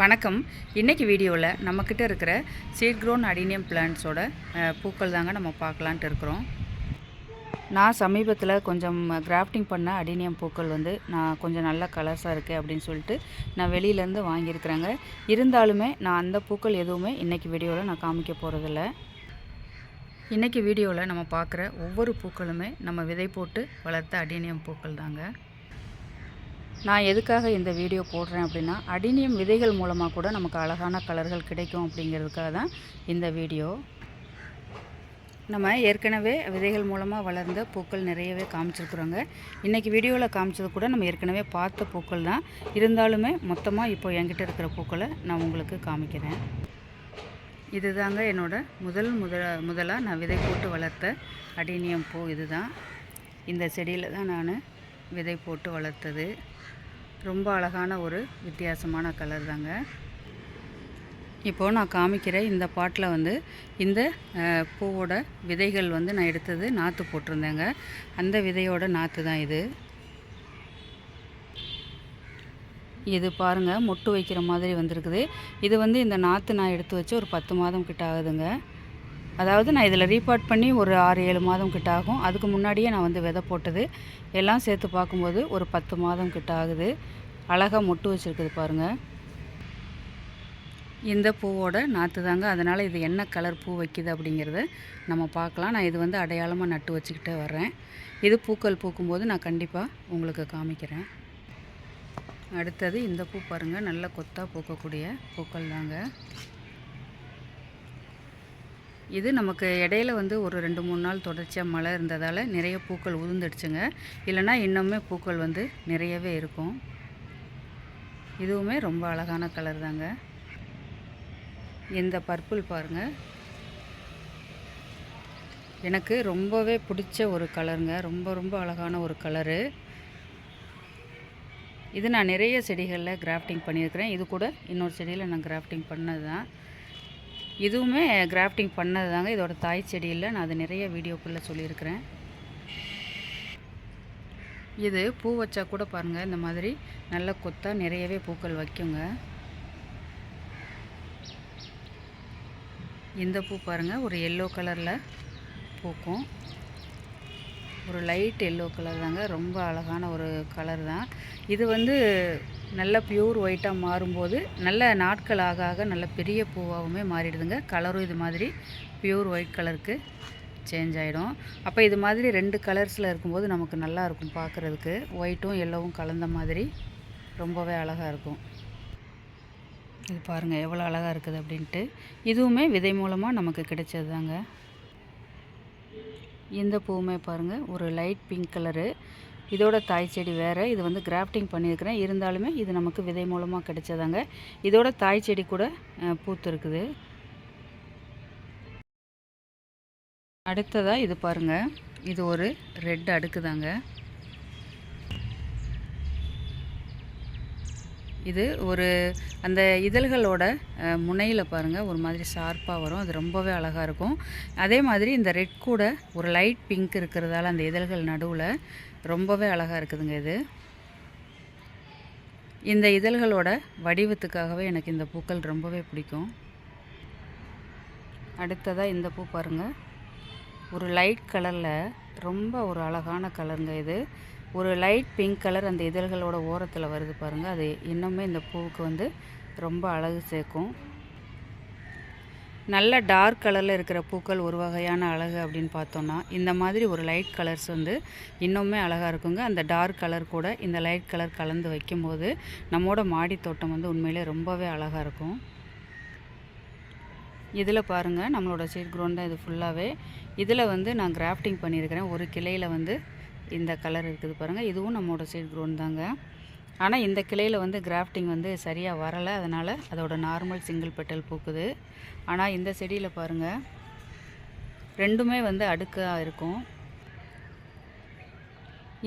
வணக்கம். இன்றைக்கி வீடியோவில் நம்மக்கிட்ட இருக்கிற சீட் க்ரோன் அடினியம் பிளான்ட்ஸோட பூக்கள் தாங்க நம்ம பார்க்கலான்ட்டு இருக்கிறோம். நான் சமீபத்தில் கொஞ்சம் கிராஃப்டிங் பண்ண அடினியம் பூக்கள் வந்து நான் கொஞ்சம் நல்ல கலர்ஸாக இருக்குது அப்படின்னு சொல்லிட்டு நான் வெளியிலேருந்து வாங்கியிருக்கிறேங்க. இருந்தாலுமே நான் அந்த பூக்கள் எதுவுமே இன்றைக்கி வீடியோவில் நான் காமிக்க போகிறதில்ல இன்றைக்கி வீடியோவில் நம்ம பார்க்குற ஒவ்வொரு பூக்களுமே நம்ம விதை போட்டு வளர்த்த அடினியம் பூக்கள் தாங்க. நான் எதுக்காக இந்த வீடியோ போடுறேன் அப்படின்னா அடினியம் விதைகள் மூலமாக கூட நமக்கு அழகான கலர்கள் கிடைக்கும் அப்படிங்கிறதுக்காக தான் இந்த வீடியோ. நம்ம ஏற்கனவே விதைகள் மூலமாக வளர்ந்த பூக்கள் நிறையவே காமிச்சிருக்குறோங்க. இன்றைக்கி வீடியோவில் காமிச்சது கூட நம்ம ஏற்கனவே பார்த்த பூக்கள் தான். இருந்தாலுமே மொத்தமாக இப்போ என்கிட்ட இருக்கிற பூக்களை நான் உங்களுக்கு காமிக்கிறேன். இதுதாங்க என்னோட முதல் முதல முதலாக நான் விதை போட்டு வளர்த்த அடினியம் பூ இதுதான். இந்த செடியில் தான் நான் விதை போட்டு வளர்த்தது. ரொம்ப அழகான ஒரு வித்தியாசமான கலர் தாங்க. இப்போது நான் காமிக்கிற இந்த பாட்டில் வந்து இந்த பூவோட விதைகள் வந்து நான் எடுத்தது நாற்று போட்டிருந்தேங்க. அந்த விதையோட நாற்று தான் இது. இது பாருங்கள் மொட்டு வைக்கிற மாதிரி வந்திருக்குது. இது வந்து இந்த நாற்று நான் எடுத்து வச்சு ஒரு பத்து மாதம் கிட்ட ஆகுதுங்க. அதாவது நான் இதில் ரீபார்ட் பண்ணி ஒரு ஆறு ஏழு மாதம் கிட்ட ஆகும். அதுக்கு முன்னாடியே நான் வந்து விதை போட்டது. எல்லாம் சேர்த்து பார்க்கும்போது ஒரு பத்து மாதம் கிட்ட ஆகுது. அழகாக மொட்டு வச்சுருக்குது பாருங்கள் இந்த பூவோட நாற்று தாங்க. அதனால் இது என்ன கலர் பூ வைக்குது அப்படிங்கிறத நம்ம பார்க்கலாம். நான் இது வந்து அடையாளமாக நட்டு வச்சுக்கிட்டே வர்றேன். இது பூக்கள் பூக்கும்போது நான் கண்டிப்பாக உங்களுக்கு காமிக்கிறேன். அடுத்தது இந்த பூ பாருங்கள் நல்ல கொத்தாக பூக்கக்கூடிய பூக்கள் தாங்க இது நமக்கு இடையில வந்து ஒரு ரெண்டு மூணு நாள் தொடர்ச்சியாக மழை இருந்ததால் நிறைய பூக்கள் உதிர்ந்துடுச்சுங்க. இல்லைன்னா இன்னுமே பூக்கள் வந்து நிறையவே இருக்கும். இதுவுமே ரொம்ப அழகான கலர் தாங்க. இந்த பர்பிள் பாருங்கள் எனக்கு ரொம்பவே பிடிச்ச ஒரு கலருங்க. ரொம்ப ரொம்ப அழகான ஒரு கலரு. இது நான் நிறைய செடிகளில் கிராஃப்டிங் பண்ணியிருக்கிறேன். இது கூட இன்னொரு செடியில் நான் கிராஃப்டிங் பண்ணது தான் இதுவுமே கிராஃப்டிங் பண்ணது தாங்க இதோட தாய் செடியில் நான் அது நிறைய வீடியோக்குள்ளே சொல்லியிருக்கிறேன். இது பூ வச்சா கூட பாருங்கள் இந்த மாதிரி நல்ல கொத்தா நிறையவே பூக்கள் வைக்குங்க. இந்த பூ பாருங்கள் ஒரு எல்லோ கலரில் பூக்கும். ஒரு லைட் எல்லோ கலர் தாங்க ரொம்ப அழகான ஒரு கலர் தான். இது வந்து நல்ல பியூர் ஒயிட்டாக மாறும்போது நல்ல நாட்கள் ஆக ஆக நல்ல பெரிய பூவாகவுமே மாறிடுதுங்க. கலரும் இது மாதிரி பியூர் ஒயிட் கலருக்கு சேஞ்ச் ஆகிடும் அப்போ இது மாதிரி ரெண்டு கலர்ஸில் இருக்கும்போது நமக்கு நல்லாயிருக்கும் பார்க்குறதுக்கு ஒயிட்டும் எல்லோவும் கலந்த மாதிரி ரொம்பவே அழகாக இருக்கும். இது பாருங்கள் எவ்வளோ அழகாக இருக்குது அப்படின்ட்டு. இதுவுமே விதை மூலமாக நமக்கு கிடைச்சது தாங்க இந்த பூவுமே பாருங்கள் ஒரு லைட் பிங்க் கலரு இதோட தாய் செடி வேறு. இது வந்து கிராஃப்டிங் பண்ணியிருக்கிறேன். இருந்தாலுமே இது நமக்கு விதை மூலமாக கிடைச்சதாங்க. இதோட தாய் செடி கூட அஹ், பூத்து இருக்குது அடுத்ததாக இது பாருங்கள் இது ஒரு ரெட் அடுக்குதாங்க. இது ஒரு அந்த இதழ்களோட முனையில் பாருங்கள் ஒரு மாதிரி ஷார்ப்பாக வரும். அது ரொம்பவே அழகாக இருக்கும். அதே மாதிரி இந்த ரெட் கூட ஒரு லைட் பிங்க் இருக்கிறதால அந்த இதழ்கள் நடுவில் ரொம்பவே அழகாக இருக்குதுங்க இது. இந்த இதழ்களோட வடிவத்துக்காகவே எனக்கு இந்த பூக்கள் ரொம்பவே பிடிக்கும். அடுத்ததாக இந்த பூ பாருங்கள் ஒரு லைட் கலரில் ரொம்ப ஒரு அழகான கலருங்க இது. ஒரு லைட் பிங்க் கலர் அந்த இதழ்களோட ஓரத்தில் வருது பாருங்கள் அது இன்னுமே இந்த பூவுக்கு வந்து ரொம்ப அழகு சேர்க்கும். நல்ல டார்க் கலரில் இருக்கிற பூக்கள் ஒரு வகையான அழகு அப்படின்னு பார்த்தோன்னா இந்த மாதிரி ஒரு லைட் கலர்ஸ் வந்து இன்னுமே அழகாக இருக்குங்க. அந்த டார்க் கலர் கூட இந்த லைட் கலர் கலந்து வைக்கும்போது நம்மோட மாடி தோட்டம் வந்து உண்மையிலே ரொம்பவே அழகாக இருக்கும். இதில் பாருங்கள் நம்மளோட சீட் க்ரௌண்ட் தான் இது ஃபுல்லாகவே இதில் வந்து நான் கிராஃப்டிங் பண்ணியிருக்கிறேன். ஒரு கிளையில் வந்து இந்த கலர் இருக்குது பாருங்கள் இதுவும் நம்மளோட சீட் க்ரோன் தாங்க. ஆனால் இந்த கிளையில் வந்து கிராஃப்டிங் வந்து சரியாக வரலை. அதனால் அதோட நார்மல் சிங்கிள் பெட்டல் பூக்குது. ஆனால் இந்த செடியில் பாருங்கள் ரெண்டுமே வந்து அடுக்காக இருக்கும்.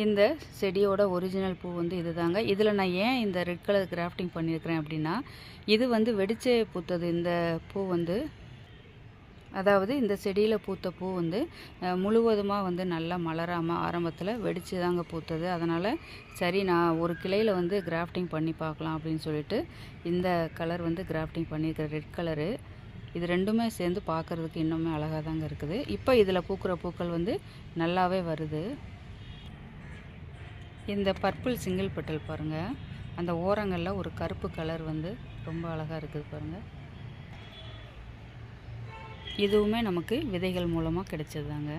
இந்த செடியோட ஒரிஜினல் பூ வந்து இதுதாங்க. இதில் நான் ஏன் இந்த ரெட் கலர் கிராஃப்டிங் பண்ணியிருக்கிறேன் அப்படின்னா இது வந்து வெடிச்சே பூத்தது. இந்த பூ வந்து அதாவது இந்த செடியில் பூத்த பூ வந்து முழுவதுமாக வந்து நல்லா மலராமல் ஆரம்பத்தில் வெடித்து தாங்க பூத்தது. அதனால் சரி நான் ஒரு கிளையில் வந்து கிராஃப்டிங் பண்ணி பார்க்கலாம் அப்படின்னு சொல்லிட்டு இந்த கலர் வந்து கிராஃப்டிங் பண்ணியிருக்கிற ரெட் கலரு. இது ரெண்டுமே சேர்ந்து பார்க்குறதுக்கு இன்னுமே அழகாக தாங்க இருக்குது. இப்போ இதில் பூக்கிற பூக்கள் வந்து நல்லாவே வருது. இந்த பர்பிள் சிங்கிள் பெட்டல் பாருங்கள் அந்த ஓரங்களில் ஒரு கருப்பு கலர் வந்து ரொம்ப அழகாக இருக்குது பாருங்கள் இதுவுமே நமக்கு விதைகள் மூலமாக கிடைச்சதுதாங்க.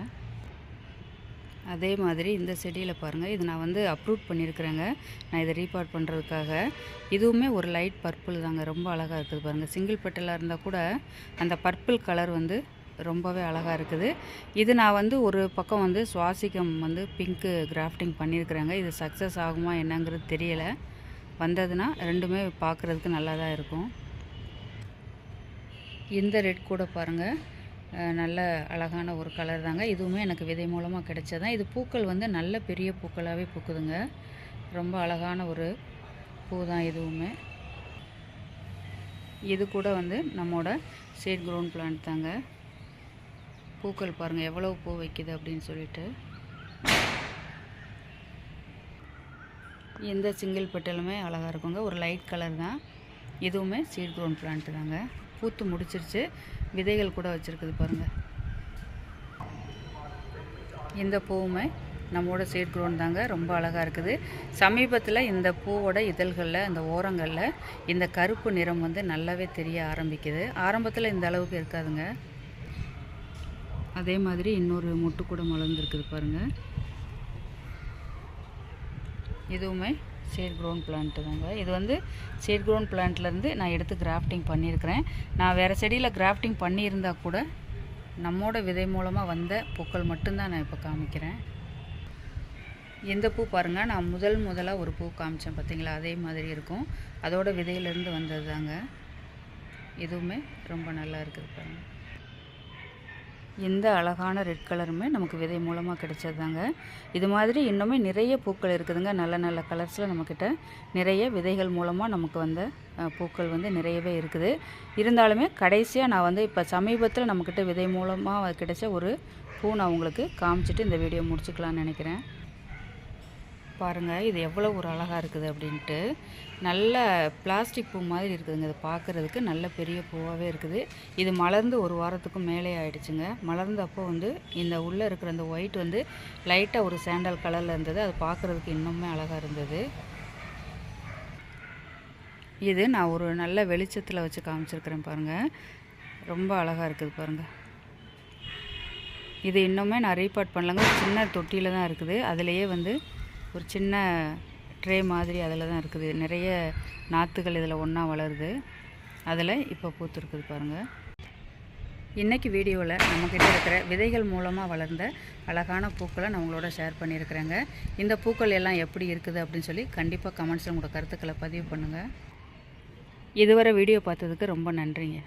அதே மாதிரி இந்த செடியில் பாருங்கள் இது நான் வந்து அப்ரூட் பண்ணியிருக்கிறேங்க நான் இதை ரீபார்ட் பண்ணுறதுக்காக இதுவுமே ஒரு லைட் பர்பிள் தாங்க ரொம்ப அழகாக இருக்குது பாருங்கள் சிங்கிள் பெட்டலாக இருந்தால் கூட அந்த பர்பிள் கலர் வந்து ரொம்பவே அழகாக இருக்குது. இது நான் வந்து ஒரு பக்கம் வந்து சுவாசிக்கம் வந்து பிங்க்கு கிராஃப்டிங் பண்ணியிருக்கிறேங்க இது சக்ஸஸ் ஆகுமா என்னங்கிறது தெரியலை. வந்ததுன்னா ரெண்டுமே பார்க்குறதுக்கு நல்லா தான் இருக்கும். இந்த ரெட் கூட பாருங்கள் நல்ல அழகான ஒரு கலர் தாங்க. இதுவுமே எனக்கு விதை மூலமாக கிடைச்சதான் இது பூக்கள் வந்து நல்ல பெரிய பூக்களாகவே பூக்குதுங்க. ரொம்ப அழகான ஒரு பூ தான் இதுவுமே. இது கூட வந்து நம்மோட சீட் க்ரௌண்ட் பிளான்ட் தாங்க. பூக்கள் பாருங்கள் எவ்வளோ பூ வைக்குது அப்படின்னு சொல்லிட்டு. எந்த சிங்கிள் பெட்டலுமே அழகாக இருக்குங்க. ஒரு லைட் கலர் தான். இதுவுமே சீட் க்ரௌண்ட் பிளான்ட் தாங்க. பூத்து முடிச்சிருச்சு. விதைகள் கூட வச்சுருக்குது பாருங்கள் இந்த பூவுமே நம்மோட சீட் க்ரோன் தாங்க. ரொம்ப அழகாக இருக்குது. சமீபத்தில் இந்த பூவோட இதழ்களில் அந்த ஓரங்களில் இந்த கருப்பு நிறம் வந்து நல்லாவே தெரிய ஆரம்பிக்குது. ஆரம்பத்தில் இந்த அளவுக்கு இருக்காதுங்க. அதே மாதிரி இன்னொரு முட்டு கூட மலர்ந்துருக்குது பாருங்கள் இதுவுமே ஷேட் க்ரோன் பிளான்ட்டு தாங்க. இது வந்து ஷேட் க்ரோன் பிளான்ட்லேருந்து நான் எடுத்து கிராஃப்டிங் பண்ணியிருக்கிறேன். நான் வேறு செடியில் கிராஃப்டிங் பண்ணியிருந்தா கூட நம்மோட விதை மூலமாக வந்த பூக்கள் மட்டும்தான் நான் இப்போ காமிக்கிறேன். எந்த பூ பாருங்கள் நான் முதல் முதலாக ஒரு பூ காமிச்சேன் பார்த்தீங்களா அதே மாதிரி இருக்கும். அதோட விதையிலேருந்து வந்தது தாங்க. இதுவுமே ரொம்ப நல்லா இருக்குது பாருங்கள் இந்த அழகான ரெட் கலருமே நமக்கு விதை மூலமாக கிடைச்சதுதாங்க. இது மாதிரி இன்னுமே நிறைய பூக்கள் இருக்குதுங்க. நல்ல நல்ல கலர்ஸில் நம்மக்கிட்ட நிறைய விதைகள் மூலமாக நமக்கு வந்த பூக்கள் வந்து நிறையவே இருக்குது. இருந்தாலுமே கடைசியாக நான் வந்து இப்போ சமீபத்தில் நம்மக்கிட்ட விதை மூலமாக கிடைச்ச ஒரு பூ நான் உங்களுக்கு காமிச்சிட்டு இந்த வீடியோ முடிச்சுக்கலான்னு நினைக்கிறேன். பாருங்கள் இது எவ்வளோ ஒரு அழகாக இருக்குது அப்படின்ட்டு. நல்ல பிளாஸ்டிக் பூ மாதிரி இருக்குதுங்க இது பார்க்குறதுக்கு. நல்ல பெரிய பூவாகவே இருக்குது. இது மலர்ந்து ஒரு வாரத்துக்கும் மேலே ஆயிடுச்சுங்க. மலர்ந்தப்போ வந்து இந்த உள்ளே இருக்கிற அந்த ஒயிட் வந்து லைட்டாக ஒரு சாண்டல் கலரில் இருந்தது. அது பார்க்குறதுக்கு இன்னுமே அழகாக இருந்தது. இது நான் ஒரு நல்ல வெளிச்சத்தில் வச்சு காமிச்சிருக்கிறேன் பாருங்கள் ரொம்ப அழகாக இருக்குது பாருங்கள் இது இன்னுமே நான் ரீபார்ட் பண்ணலங்க. சின்ன தொட்டியில் தான் இருக்குது. அதுலேயே வந்து ஒரு சின்ன ட்ரே மாதிரி அதில் தான் இருக்குது. நிறைய நாற்றுகள் இதில் ஒன்றா வளருது. அதில் இப்போ பூத்துருக்குது பாருங்கள் இன்றைக்கி வீடியோவில் நம்மக்கிட்ட இருக்கிற விதைகள் மூலமாக வளர்ந்த அழகான பூக்களை நான் உங்களோட ஷேர் பண்ணியிருக்கிறேங்க. இந்த பூக்கள் எல்லாம் எப்படி இருக்குது அப்படின்னு சொல்லி கண்டிப்பாக கமெண்ட்ஸில் உங்களோட கருத்துக்களை பதிவு பண்ணுங்கள் இதுவரை வீடியோ பார்த்ததுக்கு ரொம்ப நன்றிங்க.